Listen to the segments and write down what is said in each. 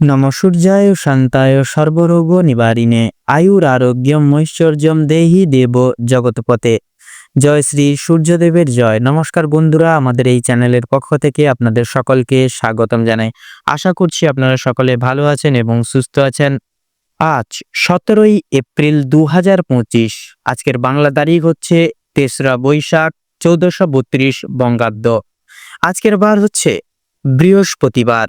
নম সূর্যায় শান্তায় সর্বরোগ নিবারিণে। আয়ুর আরোগ্যম ঐশ্বর্যম দেহি দেব জগৎপতে জয় শ্রী সূর্যদেবের জয়। নমস্কার বন্ধুরা, আমাদের এই চ্যানেলের পক্ষ থেকে আপনাদের সকলকে স্বাগতম জানাই। আশা করছি আপনারা সকলে ভালো আছেন এবং সুস্থ আছেন। আজ সতেরোই এপ্রিল দু হাজার পঁচিশ, আজকের বাংলা তারিখ হচ্ছে তেসরা বৈশাখ, চৌদ্দশো বত্রিশ বঙ্গাব্দ। আজকের বার হচ্ছে বৃহস্পতিবার।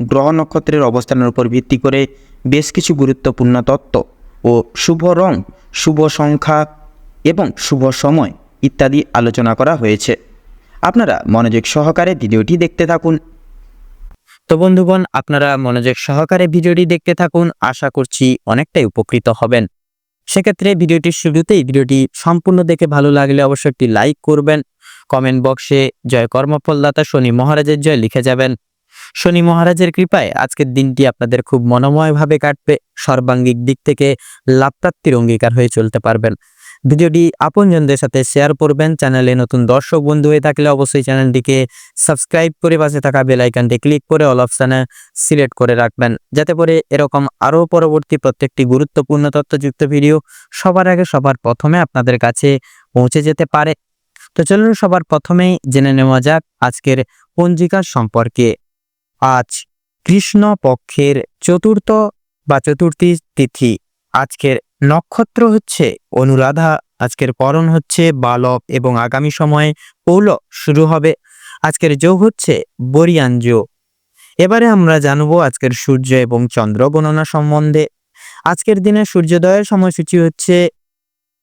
গ্রহ নক্ষত্রের অবস্থানের উপর ভিত্তি করে বেশ কিছু গুরুত্বপূর্ণ তত্ত্ব ও শুভ রং, শুভ সংখ্যা এবং শুভ সময় ইত্যাদি আলোচনা করা হয়েছে। আপনারা মনোযোগ সহকারে ভিডিওটি দেখতে থাকুন। তো বন্ধুগণ, আপনারা মনোযোগ সহকারে ভিডিওটি দেখতে থাকুন। আশা করছি অনেকটাই উপকৃত হবেন। সেক্ষেত্রে ভিডিওটির শুরুতেই ভিডিওটি সম্পূর্ণ দেখে ভালো লাগলে অবশ্যই একটি লাইক করবেন। কমেন্ট বক্সে জয় কর্মফলদাতা শনি মহারাজের জয় লিখে যাবেন। শনি মহারাজের কৃপায় আজকের দিনটি আপনাদের খুব মনোময়ভাবে কাটবে। সর্বাঙ্গিক দিক থেকে লাভপ্রাপ্তির অঙ্গীকার হয়ে চলতে পারবেন। ভিডিওটি আপনজনদের সাথে শেয়ার করবেন। চ্যানেলে নতুন দর্শক, বন্ধু হয়ে থাকলে অবশ্যই চ্যানেলটিকে সাবস্ক্রাইব করে পাশে থাকা বেল আইকনটি ক্লিক করে অল অপশানে সিলেক্ট করে রাখবেন। যাতে করে এরকম আরও পরবর্তী প্রত্যেকটি গুরুত্বপূর্ণ তথ্যযুক্ত ভিডিও সবার আগে সবার প্রথমে আপনাদের কাছে পৌঁছে যেতে পারে। তো চলুন সবার প্রথমেই জেনে নেওয়া যাক আজকের পঞ্জিকার সম্পর্কে। আজ কৃষ্ণ পক্ষের চতুর্থ বা চতুর্থী তিথি। আজকের নক্ষত্র হচ্ছে অনুরাধা, আজকের করণ হচ্ছে বালক এবং আগামী সময়ে পৌল শুরু হবে। আজকের যোগ হচ্ছে বরিয়ান যোগ। এবারে আমরা জানব আজকের সূর্য এবং চন্দ্র গণনা সম্বন্ধে। আজকের দিনে সূর্যোদয়ের সময়সূচি হচ্ছে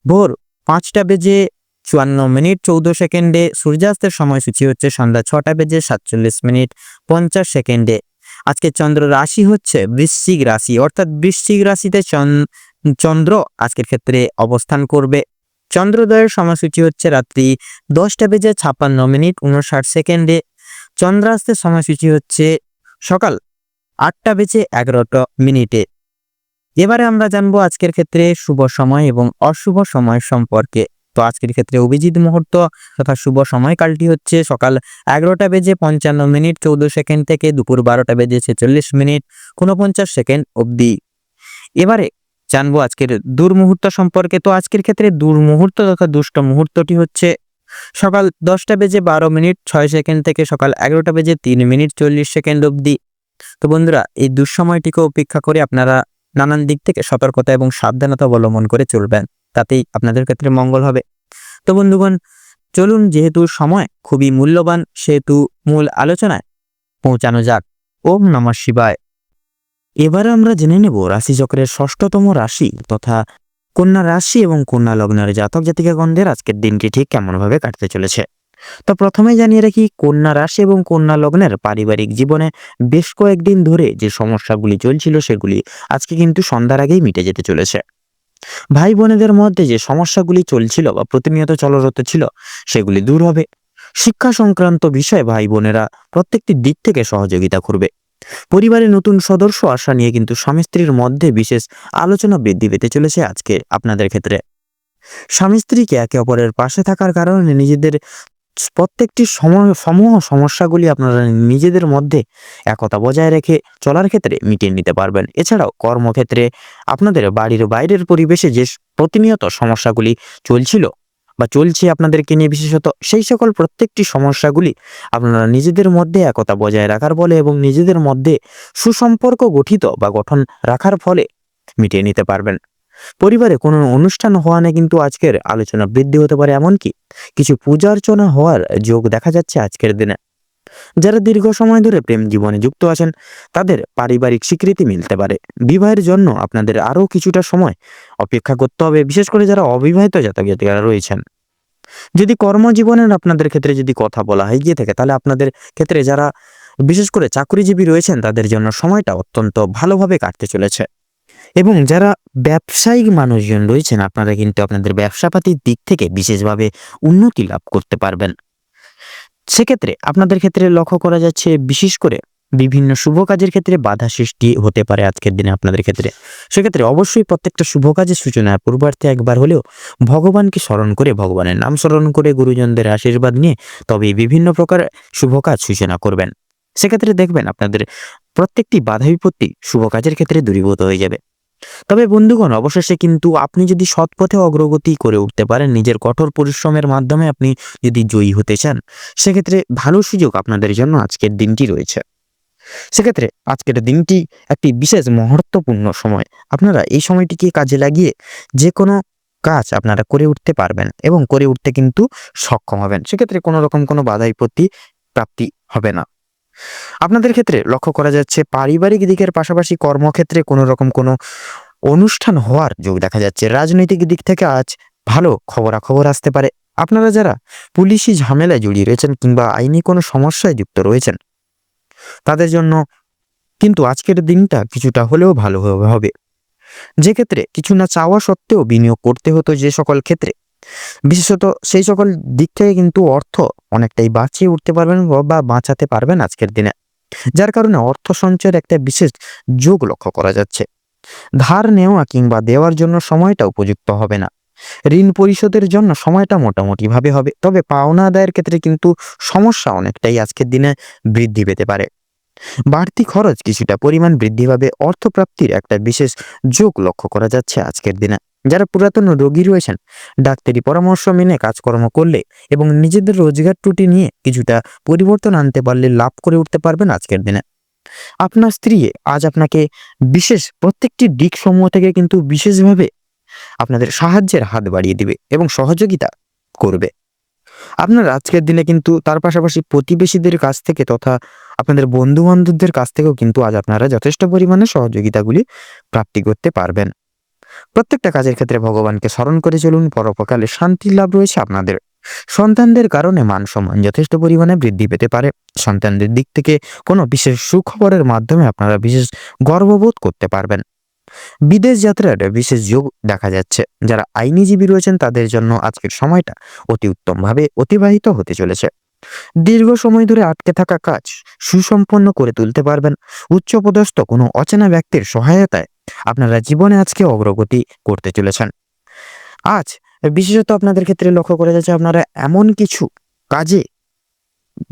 ভোর পাঁচটা বেজে চুয়ান্ন মিনিট চৌদ্দ সেকেন্ডে সূর্যাস্তের সময়সূচি হচ্ছে সন্ধ্যা ছটা বেজে সাতচল্লিশ মিনিট পঞ্চাশ সেকেন্ডে। আজকে চন্দ্র রাশি হচ্ছে বৃশ্চিক রাশি, অর্থাৎ বৃশ্চিক রাশিতে চন- চন্দ্র আজকের ক্ষেত্রে অবস্থান করবে। চন্দ্রোদয়ের সময়সূচি হচ্ছে রাত্রি দশটা বেজে ছাপ্পান্ন মিনিট উনষাট সেকেন্ডে। চন্দ্রাস্তের সময়সূচি হচ্ছে সকাল আটটা বেজে এগারোটা মিনিটে। এবারে আমরা জানব আজকের ক্ষেত্রে শুভ সময় এবং অশুভ সময় সম্পর্কে। তো আজকের ক্ষেত্রে অভিজিৎ মুহূর্ত তথা শুভ সময়কালটি হচ্ছে সকাল এগারোটা বেজে পঞ্চান্ন মিনিট, চৌদ্দ সেকেন্ড থেকে দুপুর বারোটা বেজে ছেচল্লিশ মিনিট, ঊনপঞ্চাশ সেকেন্ড অবধি। এবারে জানব আজকের দুর্মুহূর্ত সম্পর্কে। তো আজকের ক্ষেত্রে দুর্মুহূর্ত তথা দুষ্ট মুহূর্তটি হচ্ছে সকাল দশটা বেজে বারো মিনিট, ছয় সেকেন্ড থেকে সকাল এগারোটা বেজে তিন মিনিট, চল্লিশ সেকেন্ড অবধি। তো বন্ধুরা, এই দুঃসময়টিকে উপেক্ষা করে আপনারা নানান দিক থেকে সতর্কতা এবং সাবধানতা অবলম্বন করে চলবেন। তাতেই আপনাদের ক্ষেত্রে মঙ্গল হবে। তো বন্ধুগণ, চলুন যেহেতু সময় খুবই মূল্যবান, সেহেতু মূল আলোচনায় পৌঁছানো যাক। ওম নমঃ শিবায়। এবারে আমরা জেনে নেব রাশিচক্রের ষষ্ঠতম রাশি তথা কন্যা রাশি এবং কন্যা লগ্নের জাতক জাতিকাগণদের আজকের দিনটি ঠিক কেমনভাবে কাটতে চলেছে। তো প্রথমে জানিয়ে রাখি, কন্যা রাশি এবং কন্যা লগ্নের পারিবারিক জীবনে বেশ কয়েকদিন ধরে যে সমস্যাগুলি চলছিল সেগুলি আজকে কিন্তু সন্ধ্যার আগেই মিটে যেতে চলেছে। ভাই বোনেদের মধ্যে যে সমস্যাগুলি চলছিল বা প্রতিনিয়ত চলরত ছিল, সেগুলি দূর হবে। শিক্ষা সংক্রান্ত বিষয়ে ভাই বোনেরা প্রত্যেকটি দিক থেকে সহযোগিতা করবে। পরিবারে নতুন সদস্য আসা নিয়ে কিন্তু স্বামী স্ত্রীর মধ্যে বিশেষ আলোচনা বৃদ্ধি পেতে চলেছে আজকে আপনাদের ক্ষেত্রে। স্বামী স্ত্রীকে একে অপরের পাশে থাকার কারণে নিজেদের প্রত্যেকটি সম- সমূহ সমস্যাগুলি আপনারা নিজেদের মধ্যে একতা বজায় রেখে চলার ক্ষেত্রে মিটিয়ে নিতে পারবেন। এছাড়াও কর্মক্ষেত্রে আপনাদের বাড়ির বাইরের পরিবেশে যে প্রতিনিয়ত সমস্যাগুলি চলছিল বা চলছে আপনাদেরকে নিয়ে বিশেষত, সেই সকল প্রত্যেকটি সমস্যাগুলি আপনারা নিজেদের মধ্যে একতা বজায় রাখার ফলে এবং নিজেদের মধ্যে সুসম্পর্ক গঠিত বা গঠন রাখার ফলে মিটিয়ে নিতে পারবেন। পরিবারে কোনো অনুষ্ঠান হওয়া নিয়ে কিন্তু আজকের আলোচনা বৃদ্ধি হতে পারে এমনকি কিছু পূজা অর্চনা হওয়ার যোগ দেখা যাচ্ছে আজকের দিনে। যারা দীর্ঘ সময় ধরে প্রেম জীবনে যুক্ত আছেন, তাদের পারিবারিক স্বীকৃতি মিলতে পারে। বিবাহের জন্য আপনাদের আরও কিছুটা সময় অপেক্ষা করতে হবে, বিশেষ করে যারা অবিবাহিত জাতক জাতিকারা রয়েছেন। যদি কর্মজীবনের আপনাদের ক্ষেত্রে যদি কথা বলা হয় গিয়ে থাকে, তাহলে আপনাদের ক্ষেত্রে যারা বিশেষ করে চাকরিজীবী রয়েছেন, তাদের জন্য সময়টা অত্যন্ত ভালোভাবে কাটতে চলেছে। এবং যারা ব্যবসায়িক মানুষজন রয়েছেন, আপনারা কিন্তু আপনাদের ব্যবসাপাতির দিক থেকে বিশেষভাবে উন্নতি লাভ করতে পারবেন। সেক্ষেত্রে আপনাদের ক্ষেত্রে লক্ষ্য করা যাচ্ছে, বিশেষ করে বিভিন্ন শুভ কাজের ক্ষেত্রে বাধা সৃষ্টি হতে পারে আজকের দিনে আপনাদের ক্ষেত্রে। সেক্ষেত্রে অবশ্যই প্রত্যেকটা শুভ কাজের সূচনার পূর্বার্থে একবার হলেও ভগবানকে স্মরণ করে ভগবানের নাম স্মরণ করে গুরুজনদের আশীর্বাদ নিয়ে তবে বিভিন্ন প্রকার শুভ কাজ সূচনা করবেন। সেক্ষেত্রে দেখবেন আপনাদের প্রত্যেকটি বাধা বিপত্তি শুভ কাজের ক্ষেত্রে দূরীভূত হয়ে যাবে। তবে বন্ধুগণ, অবশেষে কিন্তু আপনি যদি সৎ পথে অগ্রগতি করে উঠতে পারেন, নিজের কঠোর পরিশ্রমের মাধ্যমে আপনি যদি জয়ী হতে চান, সেক্ষেত্রে ভালো সুযোগ আপনাদের জন্য আজকের দিনটি রয়েছে। সেক্ষেত্রে আজকের দিনটি একটি বিশেষ মহত্বপূর্ণ সময়। আপনারা এই সময়টিকে কাজে লাগিয়ে যে কোনো কাজ আপনারা করে উঠতে পারবেন এবং করে উঠতে কিন্তু সক্ষম হবেন। সেক্ষেত্রে কোনো রকম কোনো বাধা বিপত্তি প্রাপ্তি হবে না। আপনাদের ক্ষেত্রে লক্ষ্য করা যাচ্ছে পারিবারিক দিকের পাশাপাশি কর্মক্ষেত্রে কোনো রকম কোনো অনুষ্ঠান হওয়ার যোগ দেখা যাচ্ছে। রাজনৈতিক দিক থেকে আজ ভালো খবরাখবর আসতে পারে। আপনারা যারা পুলিশি ঝামেলায় জড়িয়ে রয়েছেন কিংবা আইনি কোনো সমস্যায় যুক্ত রয়েছেন, তাদের জন্য কিন্তু আজকের দিনটা কিছুটা হলেও ভালো হবে- যে ক্ষেত্রে কিছু না চাওয়া সত্ত্বেও বিনিয়োগ করতে হতো যে সকল ক্ষেত্রে। বিশেষত সেই সকল দিক থেকে কিন্তু অর্থ অনেকটাই বাঁচিয়ে উঠতে পারবেন বা বাঁচাতে পারবেন আজকের দিনে। যার কারণে অর্থ সঞ্চয়ের একটা বিশেষ যোগ লক্ষ্য করা যাচ্ছে। ধার নেওয়া কিংবা দেওয়ার জন্য সময়টা উপযুক্ত হবে না। ঋণ পরিশোধের জন্য সময়টা মোটামুটি ভাবে হবে। তবে পাওনা আদায়ের ক্ষেত্রে কিন্তু সমস্যা অনেকটাই আজকের দিনে বৃদ্ধি পেতে পারে। বাড়তি খরচ কিছুটা পরিমাণ বৃদ্ধি পাবে। অর্থপ্রাপ্তির একটা বিশেষ যোগ লক্ষ্য করা যাচ্ছে আজকের দিনে। যারা পুরাতন রোগী রয়েছেন, ডাক্তারি পরামর্শ মেনে কাজকর্ম করলে এবং নিজেদের রোজগার ত্রুটি নিয়ে কিছুটা পরিবর্তন আনতে পারলে লাভ করে উঠতে পারবেন আজকের দিনে। আপনার স্ত্রী আজ আপনাকে বিশেষ প্রত্যেকটি দিক সমূহ থেকে কিন্তু বিশেষভাবে আপনাদের সাহায্যের হাত বাড়িয়ে দিবে এবং সহযোগিতা করবে। আপনার আজকের দিনে কিন্তু তার পাশাপাশি প্রতিবেশীদের কাছ থেকে তথা আপনাদের বন্ধু বান্ধবদের কাছ থেকেও কিন্তু আজ আপনারা যথেষ্ট পরিমাণে সহযোগিতাগুলি প্রাপ্তি করতে পারবেন। প্রত্যেকটা কাজের ক্ষেত্রে ভগবানকে স্মরণ করে চলুন, পরোপকালে শান্তি লাভ রয়েছে আপনাদের। সন্তানদের কারণে মান সম্মান যথেষ্ট পরিমাণে বৃদ্ধি পেতে পারে। সন্তানদের দিক থেকে কোনো বিশেষ সুখবরের মাধ্যমে আপনারা বিশেষ গর্ববোধ করতে পারবেন। বিদেশ যাত্রার বিশেষ যোগ দেখা যাচ্ছে। যারা আইনিজীবী রয়েছেন, তাদের জন্য আজকের সময়টা অতি উত্তমভাবে অতিবাহিত হতে চলেছে। দীর্ঘ সময় ধরে আটকে থাকা কাজ সুসম্পন্ন করে তুলতে পারবেন। উচ্চপদস্থ কোনো অচেনা ব্যক্তির সহায়তায় আপনারা জীবনে আজকে অগ্রগতি করতে চলেছেন। আজ বিশেষত আপনাদের ক্ষেত্রে লক্ষ্য করা যাচ্ছে আপনারা এমন কিছু কাজে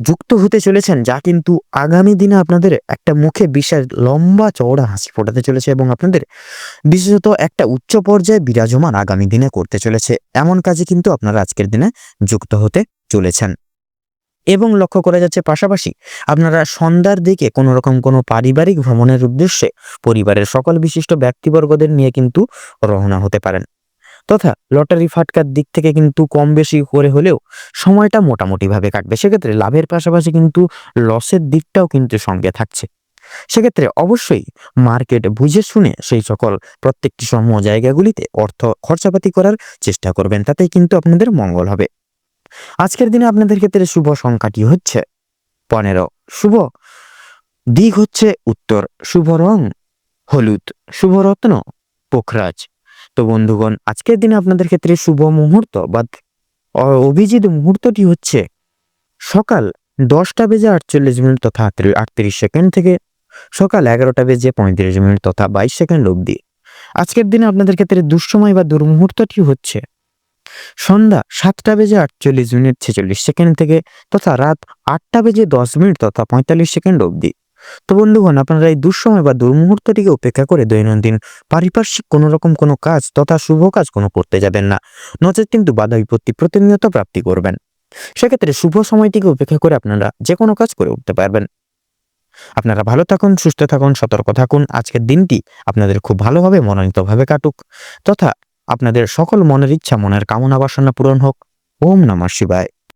যুক্ত হতে চলেছেন যা কিন্তু আগামী দিনে আপনাদের একটা মুখে বিশাল লম্বা চওড়া হাসি ফোটাতে চলেছে এবং আপনাদের বিশেষত একটা উচ্চ পর্যায়ে বিরাজমান আগামী দিনে করতে চলেছে। এমন কাজে কিন্তু আপনারা আজকের দিনে যুক্ত হতে চলেছেন। এবং লক্ষ্য করা যাচ্ছে পাশাপাশি আপনারা সন্ধ্যার দিকে কোনো রকম কোনো পারিবারিক ভ্রমণের উদ্দেশ্যে পরিবারের সকল বিশিষ্ট ব্যক্তিবর্গদের নিয়ে কিন্তু রওনা হতে পারেন। তথা লটারি ফাটকার দিক থেকে কিন্তু কম বেশি করে হলেও সময়টা মোটামুটিভাবে কাটবে। সেক্ষেত্রে লাভের পাশাপাশি কিন্তু লসের দিকটাও কিন্তু সঙ্গে থাকছে। সেক্ষেত্রে অবশ্যই মার্কেট বুঝে শুনে সেই সকল প্রত্যেকটি সমূহ জায়গাগুলিতে অর্থ খরচাপাতি করার চেষ্টা করবেন। তাতেই কিন্তু আপনাদের মঙ্গল হবে। আজকের দিনে আপনাদের ক্ষেত্রে শুভ সংখ্যাটি হচ্ছে পনেরো। শুভ দিক হচ্ছে উত্তর। শুভ রং হলুদ। শুভ রত্ন পোখরাজ। তো বন্ধুগণ, আজকের দিনে আপনাদের ক্ষেত্রে শুভ মুহূর্ত বা অভিজিৎ মুহূর্তটি হচ্ছে সকাল দশটা বেজে আটচল্লিশ মিনিট তথা আটত্রিশ সেকেন্ড থেকে সকাল এগারোটা বেজে পঁয়ত্রিশ মিনিট তথা বাইশ সেকেন্ড অবধি। আজকের দিনে আপনাদের ক্ষেত্রে দুঃসময় বা দুর্মুহূর্তটি হচ্ছে সন্ধ্যা সাতটা বেজে আটচল্লিশ মিনিট ছেচল্লিশ সেকেন্ড থেকে তথা রাত আটটা বেজে দশ মিনিট তথা পঁয়তাল্লিশ সেকেন্ড অবধি। তো বন্ধুগণ, আপনারা এই দুঃসময় বা দুর্মুহূর্তটিকে উপেক্ষা করে দৈনন্দিন পারিপার্শ্বিক কোনো রকম কোনো কাজ তথা শুভ কাজ কোনো করতে যাবেন না। নচেত কিন্তু বাধা বিপত্তি প্রতিনিয়ত প্রাপ্তি করবেন। সেক্ষেত্রে শুভ সময়টিকে উপেক্ষা করে আপনারা যে কোনো কাজ করে উঠতে পারবেন। আপনারা ভালো থাকুন, সুস্থ থাকুন, সতর্ক থাকুন। আজকের দিনটি আপনাদের খুব ভালোভাবে, মনোনীতভাবে কাটুক। তথা আপনাদের সকল মনের ইচ্ছা মনের কামনা বাসনা পূরণ হোক। ওম নমঃ শিবায়।